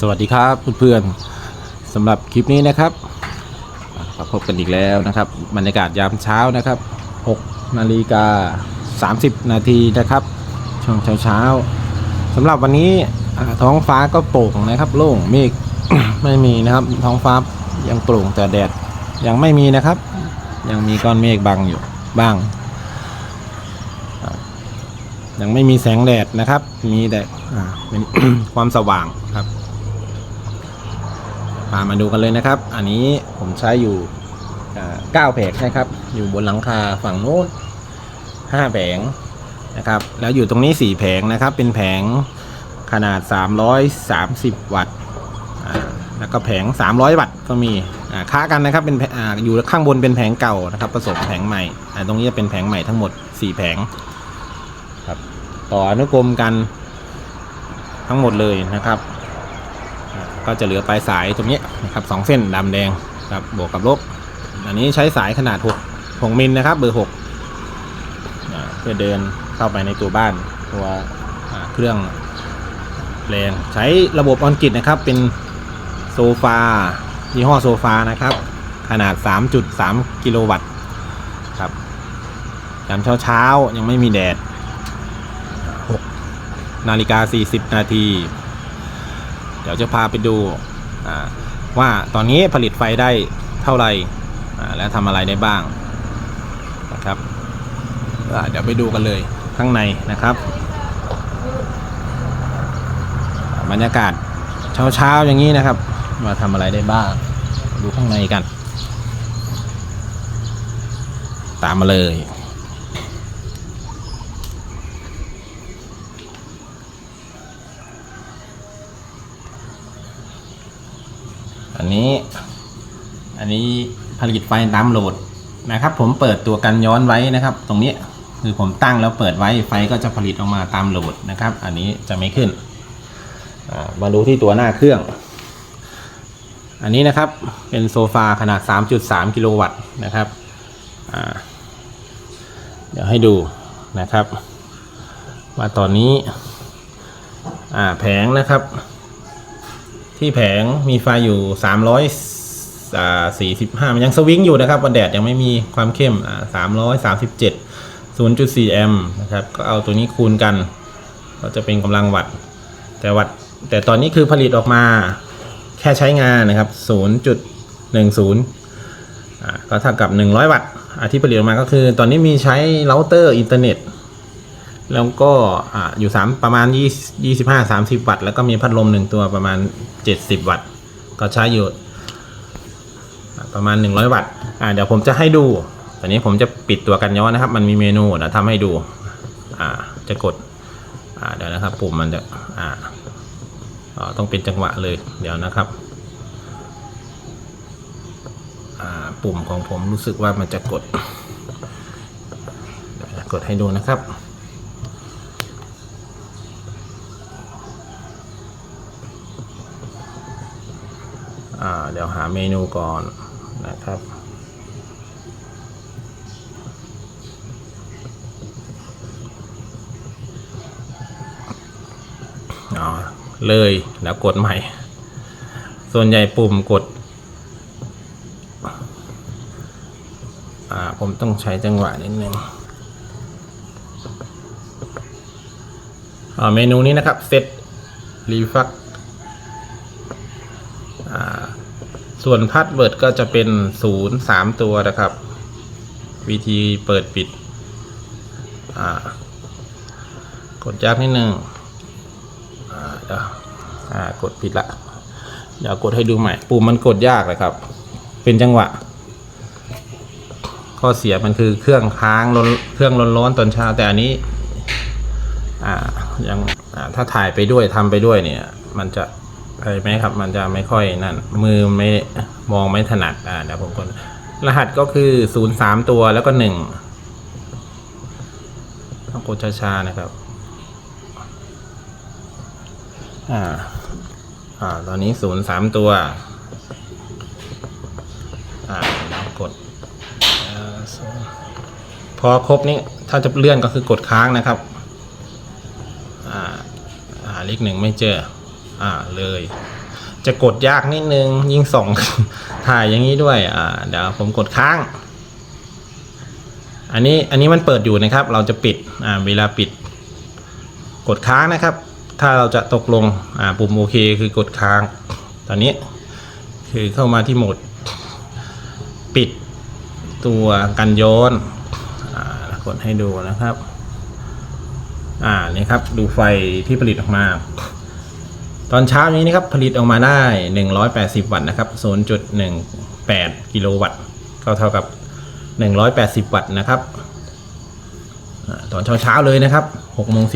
สวัสดีครับเพื่อนๆสำหรับคลิปนี้นะครับมาพบกันอีกแล้วนะครับบรรยากาศยามเช้านะครับ6นาฬิกา30 นาทีนะครับ ช่วงเช้าๆสำหรับวันนี้ท้องฟ้าก็โปร่งนะครับ โล่งเมฆไม่มีนะครับ ท้องฟ้ายังโปร่งแต่แดดยังไม่มีนะครับ ยังมีก้อนเมฆบังอยู่บ้าง ยังไม่มีแสงแดดนะครับ มีแต่เป็นความสว่างครับามาดูกันเลยนะครับ อันนี้ผมใช้อยู่เก้าแผงนะครับ อยู่บนหลังคาฝั่งโน้นห้าแผงนะครับ แล้วอยู่ตรงนี้สี่แผงนะครับ เป็นแผงขนาด 330 วัตต์แล้วก็แผง 300 วัตต์ก็มีค้ากันนะครับ เป็นออยู่ข้างบนเป็นแผงเก่านะครับ ผสมแผงใหม่ ตรงนี้จะเป็นแผงใหม่ทั้งหมด 4 แผงครับ ต่ออนุกรมกันทั้งหมดเลยนะครับ ก็จะเหลือปลายสายตรงนี้นะครับสองเส้นดำแดงครับบวกกับลบ อันนี้ใช้สายขนาด 6 6มิลนะครับ เบอร์6เพื่อเดินเข้าไปในตัวบ้านตัวเครื่องแรงใช้ระบบออนกิตนะครับ เป็นโซฟายี่ห้อโซฟานะครับ ขนาด 3.3 กิโลวัตต์ครับยามเช้าเช้ายังไม่มีแดด6นาฬิกา 40 นาที ดี๋ยวจะพาไปดูว่าตอนนี้ผลิตไฟได้เท่าไหร่และทำอะไรได้บ้างนะครับเดี๋ยวไปดูกันเลยข้างในนะครับ บรรยากาศเช้าๆอย่างนี้นะครับ มาทำอะไรได้บ้าง ดูข้างในกัน ตามมาเลย นนี้ อันนี้ผลิตไฟตามโหลดนะครับ ผมเปิดตัวกันย้อนไว้นะครับ ตรงนี้คือผมตั้งแล้วเปิดไว้ไฟก็จะผลิตออกมาตามโหลดนะครับ อันนี้จะไม่ขึ้น มาดูที่ตัวหน้าเครื่อง อันนี้นะครับเป็นโซฟาขนาด 3.3 กิโลวัตต์นะครับเดี๋ยวให้ดูนะครับว่าตอนนี้แผงนะครับ ที่แผงมีไฟอยู่300อ่า45 มันยังสวิงอยู่นะครับวันแดดยังไม่มีความเข้มอ่า337 0.4 แอมป์นะครับ ก็เอาตัวนี้คูณกัน ก็จะเป็นกำลังวัตต์แต่วัตต์แต่ตอนนี้คือผลิตออกมาแค่ใช้งานนะครับ 0.10อ่าก็เท่ากับ 100 วัตต์อ่าที่ผลิตออกมาก็คือ ตอนนี้มีใช้เราเตอร์อินเทอร์เน็ต แล้วก็ออยู่ 3 ประมาณ 25 30 วัตต์ แล้วก็มีพัดลม 1 ตัวประมาณ 70 วัตต์ ก็ใช้อยู่ประมาณ 100 วัตต์เดี๋ยวผมจะให้ดู ตอนนี้ผมจะปิดตัวกันย้อนนะครับ มันมีเมนูเดี๋ยวทำให้ดู จะกดเดี๋ยวนะครับ ปุ่มมันจะต้องเป็นจังหวะเลย เดี๋ยวนะครับปุ่มของผมรู้สึกว่ามันจะกด กดให้ดูนะครับ อ่าเดี๋ยวหาเมนูก่อนนะครับอ๋อเลยแล้วกดใหม่ ส่วนใหญ่ปุ่มกด อ่า ผมต้องใช้จังหวะนิดนึงอ่าเมนูนี้นะครับเซตรีฟัก อ่า ส่วนพาสเวิร์ดก็จะเป็นศูนย์สามตัวนะครับ วิธีเปิดปิด กดยากนิดนึงอ่าเดี๋ยวกดผิดละเดี๋ยวกดให้ดูใหม่ ปุ่มมันกดยากเลยครับ เป็นจังหวะ ข้อเสียมันคือเครื่องค้างร้อนเครื่องร้อนๆตอนเช้าแต่อันนี้ อ่ายังถ้าถ่ายไปด้วยทำไปด้วยเนี่ย มันจะ อะไรไหมครับ มันจะไม่ค่อยนั่น มือไม่มองไม่ถนัดอ่าเดี๋ยวผมกดรหัสก็คือศูนย์สามตัวแล้วก็หนึ่งต้องกดช้าๆนะครับ อ่า อ่า ตอนนี้ศูนย์สามตัว อ่าล้วกดพอครบนี้ถ้าจะเลื่อนก็คือกดค้างนะครับ อ่าอ่าเลขหนึ่งไม่เจอ อ่าเลย จะกดยากนิดนึง ยิ่งส่องถ่ายอย่างนี้ด้วย อ่า เดี๋ยวผมกดค้าง อันนี้อันนี้มันเปิดอยู่นะครับ เราจะปิด อ่า เวลาปิด กดค้างนะครับ ถ้าเราจะตกลง อ่า ปุ่มโอเค คือกดค้าง ตอนนี้ คือเข้ามาที่โหมด ปิดตัวกันย้อนอ่ากดให้ดูนะครับ อ่า นี่ครับ ดูไฟที่ผลิตออกมา ตอนเช้านี้นะครับผลิตออกมาได้ 180 วัตต์นะครับ 0.18 กิโลวัตต์ก็เท่ากับ 180 วัตต์นะครับ ตอนเช้าเช้าๆเลยนะครับ6โมง40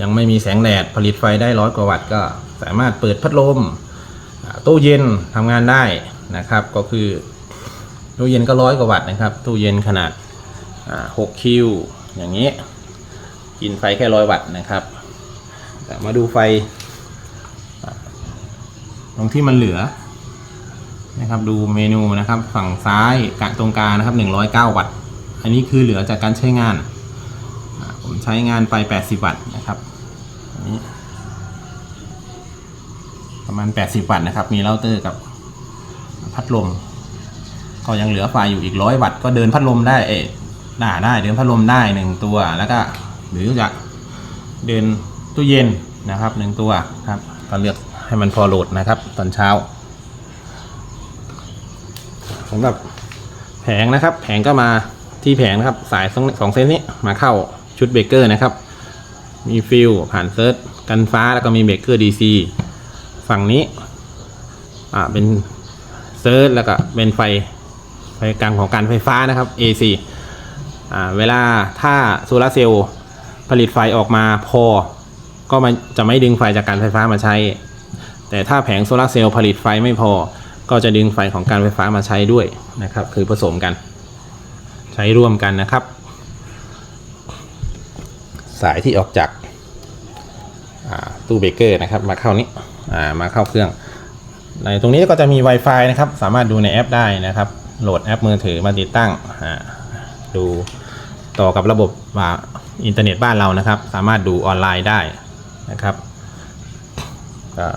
ยังไม่มีแสงแดดผลิตไฟได้ร้อยกว่าวัตต์ก็สามารถเปิดพัดลมตู้เย็นทำงานได้นะครับ ก็คือตู้เย็นก็ร้อยกว่าวัตต์นะครับ ตู้เย็นขนาด6คิวอย่างนี้ กินไฟแค่ร้อยวัตต์นะครับแต่มาดูไฟ ตรงที่มันเหลือนะครับดูเมนูนะครับฝั่งซ้ายกะตรงกลางนะครับ 109 วัตต์ อันนี้คือเหลือจากการใช้งาน ผมใช้งานไป 80 วัตต์นะครับอันนี้ประมาณ 80 วัตต์นะครับ มีเราเตอร์กับพัดลม ก็ยังเหลือไฟอยู่อีกร้อยวัตต์ก็เดินพัดลมได้เอ๊ะได้ได้เดินพัดลมได้หนึ่งตัวแล้วก็ หรือจะเดินตู้เย็นนะครับหนึ่งตัวครับก็เลือกให้มันพอโหลดนะครับ ตอนเช้าสำหรับแผงนะครับ แผงก็มาที่แผงนะครับ สายสองสองเส้นนี้มาเข้าชุดเบรกเกอร์นะครับ มีฟิลผ่านเซิร์ชกันฟ้าแล้วก็มีเบรกเกอร์ DC ฝั่งนี้อ่าเป็นเซิร์ชแล้วก็เป็นไฟไฟกลางของการไฟฟ้านะครับ AC อ่าเวลาถ้าโซลาเซลล์ ผลิตไฟออกมาพอ ก็มันจะไม่ดึงไฟจากการไฟฟ้ามาใช้ แต่ถ้าแผงโซลาร์เซลล์ผลิตไฟไม่พอ ก็จะดึงไฟของการไฟฟ้ามาใช้ด้วยนะครับ คือผสมกัน ใช้ร่วมกันนะครับ สายที่ออกจากาตู้เบเกอร์นะครับ มาเข้านี้ามาเข้าเครื่อง ในตรงนี้ก็จะมี Wi-Fi นะครับ สามารถดูในแอปได้นะครับ โหลดแอปมือถือมาติดตั้งดู ต่อกับระบบอินเทอร์เน็ตบ้านเรานะครับ สามารถดูออนไลน์ได้นะครับก็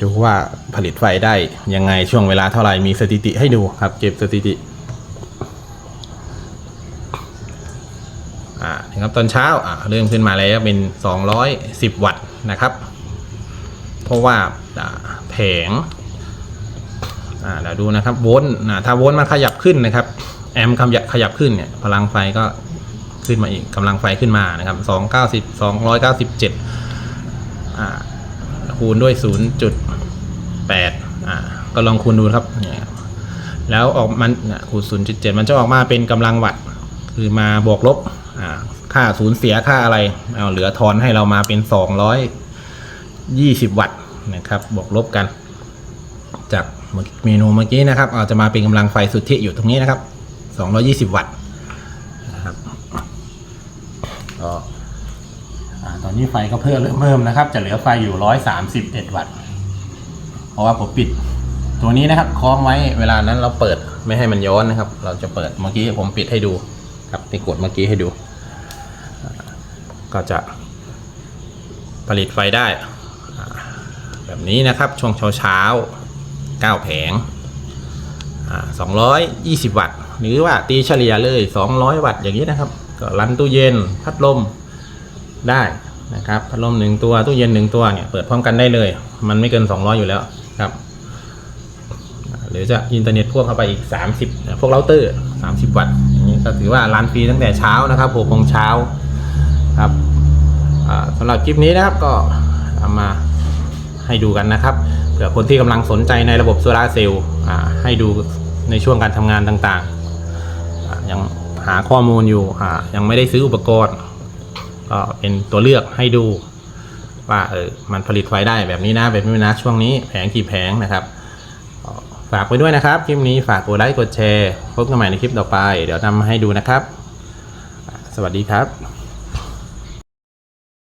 ดูว่าผลิตไฟได้ยังไงช่วงเวลาเท่าไหร่มีสถิติให้ดูครับ เก็บสถิติอ่านะครับตอนเช้าอ่าเริ่มขึ้นมาแล้วเป็น 210 วัตต์นะครับ เพราะว่าอ่าแผงอ่าเดี๋ยวดูนะครับโวลต์อ่าถ้าโวลต์มันขยับขึ้นนะครับ แอมป์ขยับขยับขึ้นเนี่ยพลังไฟก็ ขึ้นมาอีกกำลังไฟขึ้นมานะครับสองเก้าสิบสองร้อยเก้าสิบเจ็ดคูณด้วยศูนย์จุดแปดก็ลองคูณดูครับแล้วออกมันคูณศูนย์จุดเจ็ดมันจะออกมาเป็นกำลังวัตต์คือมาบวกลบค่าศูนย์เสียค่าอะไรเอาเหลือทอนให้เรามาเป็นสองร้อยยี่สิบวัตต์นะครับบวกลบกัน จากเมนูเมื่อกี้นะครับอาจจะมาเป็นกำลังไฟสุทธิอยู่ตรงนี้นะครับ 220 วัตต์นะครับก็อ่าตอ นี้ไฟก็เพิ่มเพิ่มนะครับ จะเหลือไฟอยู่131วัตต์ เพราะว่าผมปิด ตัวนี้นะครับคล้องไว้เวลานั้นเราเปิดไม่ให้มันย้อนนะครับ เราจะเปิดเมื่อกี้ผมปิดให้ดูครับที่กดเมื่อกี้ให้ดู ก็จะผลิตไฟได้ แบบนี้นะครับช่วงเช้าเช้าๆ9แผงอ่า220วัตต์ หรือว่าตีเฉลี่ยเลย200วัตต์อย่างนี้นะครับ ก็รันตู้เย็นพัดลมได้ นะครับพัดลมหนึ่งตัวตู้เย็นหนึ่งตัวเนี่ยเปิดพร้อมกันได้เลย มันไม่เกิน 200 อยู่แล้วครับหรือจะอินเทอร์เน็ตพ่วงเข้าไปอีก 30 พวกเราเตอร์ 30 วัตต์อย่างนี้ก็ถือว่ารันฟรีตั้งแต่เช้านะครับ6โมงเช้าครับอ่าสำหรับคลิปนี้นะครับก็เอามาให้ดูกันนะครับเผื่อคนที่กำลังสนใจในระบบโซลาร์เซลล์ให้ดูในช่วงการทำงานต่างๆยังหาข้อมูลอยู่ยังไม่ได้ซื้ออุปกรณ์ ก็เป็นตัวเลือกให้ดูว่าเออมันผลิตไฟได้แบบนี้นะแบบนี้นะช่วงนี้แผงกี่แผงนะครับ ฝากไว้ด้วยนะครับคลิปนี้ฝากกดไลค์กดแชร์พบกันใหม่ในคลิปต่อไป เดี๋ยวนำมาให้ดูนะครับ สวัสดีครับ